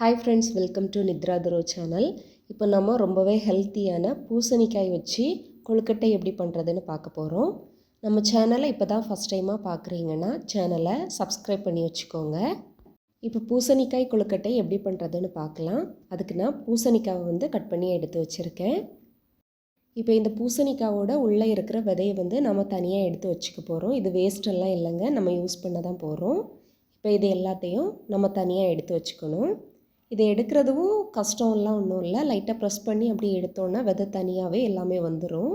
Hi friends welcome to Nithra துரோ channel இப்போ நம்ம ரொம்பவே ஹெல்த்தியான பூசணிக்காய் வச்சு கொழுக்கட்டை எப்படி பண்ணுறதுன்னு பார்க்க போகிறோம் நம்ம சேனலை இப்போ தான் ஃபஸ்ட் டைமாக பார்க்குறீங்கன்னா சேனலை சப்ஸ்கிரைப் பண்ணி வச்சுக்கோங்க. இப்போ பூசணிக்காய் கொழுக்கட்டை எப்படி பண்ணுறதுன்னு பார்க்கலாம். அதுக்கு நான் பூசணிக்காவை வந்து கட் பண்ணி எடுத்து வச்சுருக்கேன். இப்போ இந்த பூசணிக்காவோட உள்ளே இருக்கிற விதையை வந்து நம்ம தனியாக எடுத்து வச்சுக்க போகிறோம் இது வேஸ்டெல்லாம் இல்லைங்க நம்ம யூஸ் பண்ண தான் போகிறோம் இப்போ இது எல்லாத்தையும் நம்ம தனியாக எடுத்து வச்சுக்கணும். இதை எடுக்கிறதும் கஷ்டம்லாம் ஒன்றும் இல்லை. லைட்டாக ப்ரெஸ் பண்ணி அப்படி எடுத்தோன்னா விதை தனியாகவே எல்லாமே வந்துடும்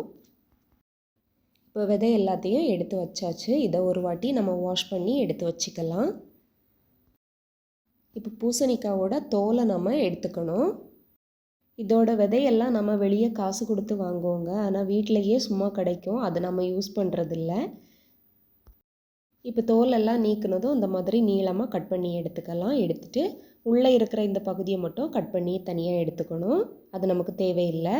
இப்போ விதை எல்லாத்தையும் எடுத்து வச்சாச்சு. இதை ஒரு வாட்டி நம்ம வாஷ் பண்ணி எடுத்து வச்சுக்கலாம். இப்போ பூசணிக்காவோட தோலை நம்ம எடுத்துக்கணும். இதோட விதையெல்லாம் நம்ம வெளியே காசு கொடுத்து வாங்குவோங்க. ஆனால் வீட்டிலையே சும்மா கிடைக்கும். அதை நம்ம யூஸ் பண்ணுறதில்ல இப்போ தோலெல்லாம் நீக்கினதும் இந்த மாதிரி நீளமாக கட் பண்ணி எடுத்துக்கலாம். எடுத்துகிட்டு உள்ளே இருக்கிற இந்த பகுதியை மட்டும் கட் பண்ணி தனியாக எடுத்துக்கணும். அது நமக்கு தேவையில்லை.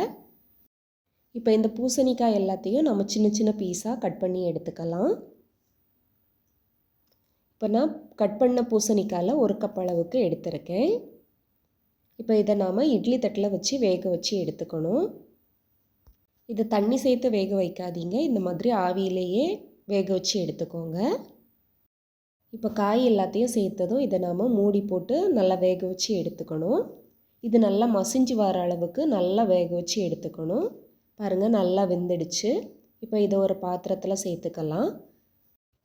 இப்போ இந்த பூசணிக்காய் எல்லாத்தையும் நம்ம சின்ன சின்ன பீஸாக கட் பண்ணி எடுத்துக்கலாம். இப்போ நான் கட் பண்ண பூசணிக்காயில் ஒரு கப் அளவுக்கு எடுத்திருக்கேன். இப்போ இதை நாம் இட்லி தட்டில் வச்சு வேக வச்சு எடுத்துக்கணும். இதை தண்ணி சேர்த்து வேக வைக்காதீங்க. இந்த மாதிரி ஆவியிலேயே வேக வச்சு எடுத்துக்கோங்க. இப்போ காய் எல்லாத்தையும் சேர்த்ததும் இதை நாம் மூடி போட்டு நல்லா வேக வச்சு எடுத்துக்கணும். இது நல்லா மசிஞ்சு வர அளவுக்கு நல்லா வேக வச்சு எடுத்துக்கணும். பாருங்கள் நல்லா வெந்துடுச்சு. இப்போ இதை ஒரு பாத்திரத்தில் சேர்த்துக்கலாம்.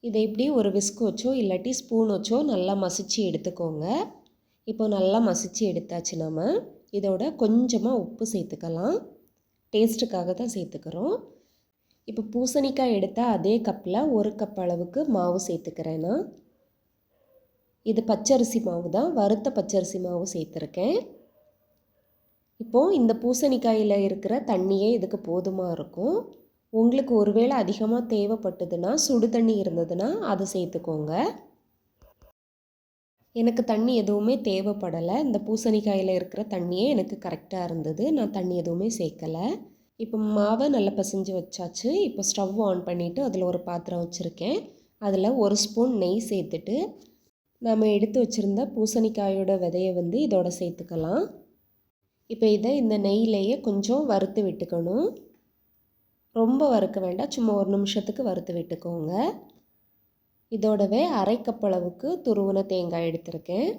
இதை இப்படி ஒரு விஸ்க் வச்சோ இல்லாட்டி ஸ்பூன் வச்சோ நல்லா மசிச்சு எடுத்துக்கோங்க. இப்போ நல்லா மசிச்சு எடுத்தாச்சு நம்ம இதோட கொஞ்சமாக உப்பு சேர்த்துக்கலாம். டேஸ்ட்டுக்காக தான் சேர்த்துக்கிறோம். இப்போ பூசணிக்காய் எடுத்தால் அதே கப்பில் ஒரு கப் அளவுக்கு மாவு சேர்த்துக்கிறேன் நான். இது பச்சரிசி மாவு தான். வறுத்த பச்சரிசி மாவு சேர்த்துருக்கேன். இப்போது இந்த பூசணிக்காயில் இருக்கிற தண்ணியே இதுக்கு போதுமாக இருக்கும். உங்களுக்கு ஒருவேளை அதிகமாக தேவைப்பட்டதுன்னா சுடு தண்ணி இருந்ததுன்னா அதை சேர்த்துக்கோங்க. எனக்கு தண்ணி எதுவுமே தேவைப்படலை. இந்த பூசணிக்காயில் இருக்கிற தண்ணியே எனக்கு கரெக்டாக இருந்தது. நான் தண்ணி எதுவுமே சேர்க்கலை. இப்போ மாவை நல்லா பசைஞ்சு வச்சாச்சு. இப்போ ஸ்டவ் ஆன் பண்ணிவிட்டு அதில் ஒரு பாத்திரம் வச்சுருக்கேன். அதில் ஒரு ஸ்பூன் நெய் சேர்த்துட்டு நம்ம எடுத்து வச்சுருந்த பூசணிக்காயோட விதையை வந்து இதோட சேர்த்துக்கலாம். இப்போ இதை இந்த நெய்லேயே கொஞ்சம் வறுத்து விட்டுக்கணும். ரொம்ப வறுக்க வேண்டாம். சும்மா ஒரு நிமிஷத்துக்கு வறுத்து விட்டுக்கோங்க. இதோடவே அரை கப்பளவுக்கு துருவன தேங்காய் எடுத்திருக்கேன்.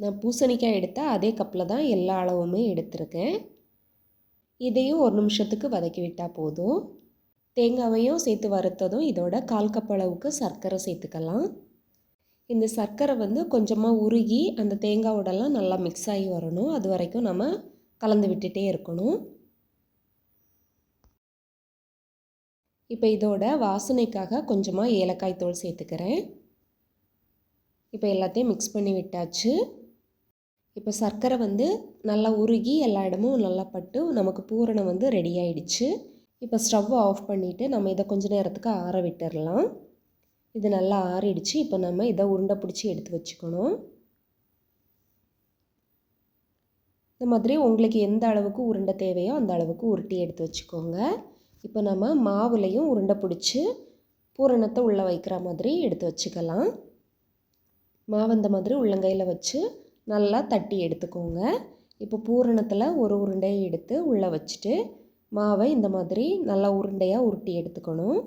நான் பூசணிக்காய் எடுத்தால் அதே கப்பில் தான் எல்லா அளவுமே எடுத்திருக்கேன். இதையும் ஒரு நிமிஷத்துக்கு வதக்கி விட்டால் போதும். தேங்காவையும் சேர்த்து வறுத்ததும் இதோட கால் கப்பளவுக்கு சர்க்கரை சேர்த்துக்கலாம். இந்த சர்க்கரை வந்து கொஞ்சமாக உருகி அந்த தேங்காவோடலாம் நல்லா மிக்ஸ் ஆகி வரணும். அது வரைக்கும் நம்ம கலந்து விட்டுட்டே இருக்கணும். இப்போ இதோட வாசனைக்காக கொஞ்சமாக ஏலக்காய் தூள் சேர்த்துக்கிறேன். இப்போ எல்லாத்தையும் மிக்ஸ் பண்ணி விட்டாச்சு. இப்போ சர்க்கரை வந்து நல்லா உருகி எல்லா இடமும் நல்லா பட்டு நமக்கு பூரணம் வந்து ரெடி ஆயிடுச்சு. இப்போ ஸ்டவ் ஆஃப் பண்ணிவிட்டு நம்ம இதை கொஞ்சம் நேரத்துக்கு ஆற விட்டுடலாம் இது நல்லா ஆறிடுச்சு. இப்போ நம்ம இதை உருண்டை பிடிச்சி எடுத்து வச்சுக்கணும். இந்த மாதிரி உங்களுக்கு எந்த அளவுக்கு உருண்டை தேவையோ அந்த அளவுக்கு உருட்டி எடுத்து வச்சுக்கோங்க. இப்போ நம்ம மாவுலையும் உருண்டை பிடிச்சி பூரணத்தை உள்ளே வைக்கிற மாதிரி எடுத்து வச்சுக்கலாம். மாவு இந்த மாதிரி உள்ளங்கையில் வச்சு நல்லா தட்டி எடுத்துக்கோங்க. இப்போ பூரணத்தில் ஒரு உருண்டையை எடுத்து உள்ளே வச்சுட்டு மாவை இந்த மாதிரி நல்லா உருண்டையாக உருட்டி எடுத்துக்கணும்.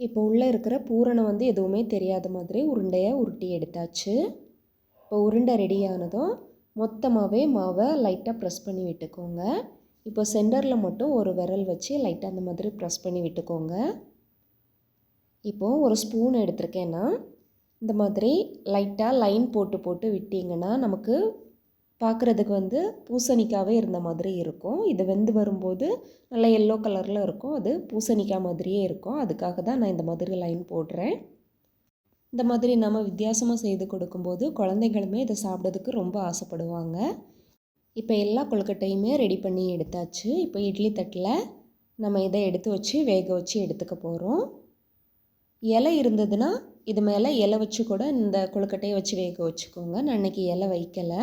இப்போ உள்ளே இருக்கிற பூரணம் வந்து எதுவுமே தெரியாத மாதிரி உருண்டையை உருட்டி எடுத்தாச்சு. இப்போ உருண்டை ரெடி ஆனதும் மொத்தமாகவே மாவை லைட்டாக ப்ரெஸ் பண்ணி விட்டுக்கோங்க. இப்போ சென்டரில் மட்டும் ஒரு விரல் வச்சு லைட்டாக அந்த மாதிரி ப்ரெஸ் பண்ணி விட்டுக்கோங்க. இப்போது ஒரு ஸ்பூன் எடுத்திருக்கேன்னா இந்த மாதிரி லைட்டாக லைன் போட்டு போட்டு விட்டிங்கன்னா நமக்கு பார்க்குறதுக்கு வந்து பூசணிக்காவே இருந்த மாதிரி இருக்கும். இது வெந்து வரும்போது நல்லா எல்லோ கலரில் இருக்கும். அது பூசணிக்காய் மாதிரியே இருக்கும். அதுக்காக தான் நான் இந்த மாதிரி லைன் போடுறேன். இந்த மாதிரி நம்ம வித்தியாசமாக செய்து கொடுக்கும்போது குழந்தைங்களுமே இதை சாப்பிட்றதுக்கு ரொம்ப ஆசைப்படுவாங்க. இப்போ எல்லா கொழுக்கட்டையுமே ரெடி பண்ணி எடுத்தாச்சு. இப்போ இட்லி தட்டில் நம்ம இதை எடுத்து வச்சு வேக வச்சு எடுத்துக்க போகிறோம் இலை இருந்ததுன்னா இது மேலே இலை வச்சு கூட இந்த கொழுக்கட்டையை வச்சு வேக வச்சுக்கோங்க. நான் இன்றைக்கி இலை வைக்கலை.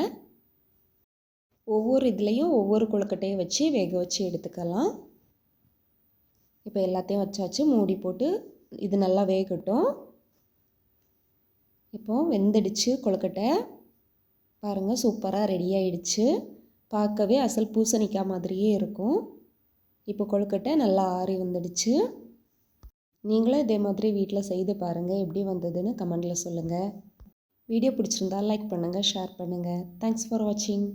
ஒவ்வொரு இதுலேயும் ஒவ்வொரு கொழுக்கட்டையை வச்சு வேக வச்சு எடுத்துக்கலாம். இப்போ எல்லாத்தையும் வச்சாச்சு மூடி போட்டு இது நல்லா வேகட்டும். இப்போ வெந்துடுச்சு கொழுக்கட்டை. பாருங்கள் சூப்பராக ரெடி ஆயிடுச்சு. பார்க்கவே அசல் பூசணிக்காய் மாதிரியே இருக்கும். இப்போ கொழுக்கட்டை நல்லா ஆறி வந்துடுச்சு. நீங்களும் இதே மாதிரி வீட்டில் செய்து பாருங்கள் எப்படி வந்ததுன்னு கமெண்டில் சொல்லுங்கள் வீடியோ பிடிச்சிருந்தா லைக் பண்ணுங்கள் ஷேர் பண்ணுங்கள் தேங்க்ஸ் ஃபார் வாட்சிங்